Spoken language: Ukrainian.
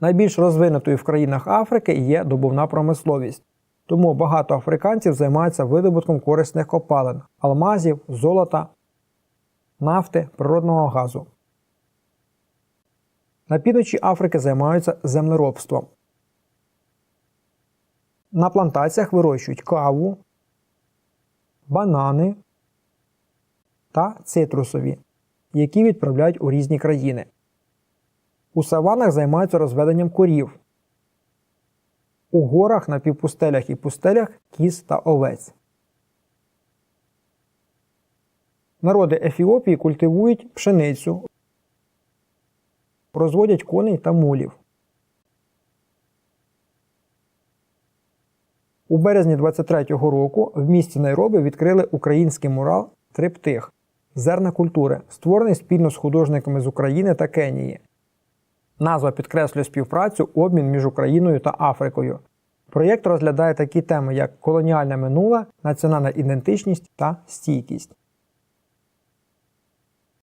Найбільш розвинутою в країнах Африки є добувна промисловість. Тому багато африканців займаються видобутком корисних копалин, алмазів, золота, нафти, природного газу. На півночі Африки займаються землеробством. На плантаціях вирощують каву, банани та цитрусові, які відправляють у різні країни. У саванах займаються розведенням корів. У горах на півпустелях і пустелях кіз та овець. Народи Ефіопії культивують пшеницю, розводять коней та мулів. У березні 23-го року в місті Найроби відкрили український мурал Триптих зерна культури, створений спільно з художниками з України та Кенії. Назва підкреслює співпрацю, обмін між Україною та Африкою. Проєкт розглядає такі теми, як колоніальне минуле, національна ідентичність та стійкість.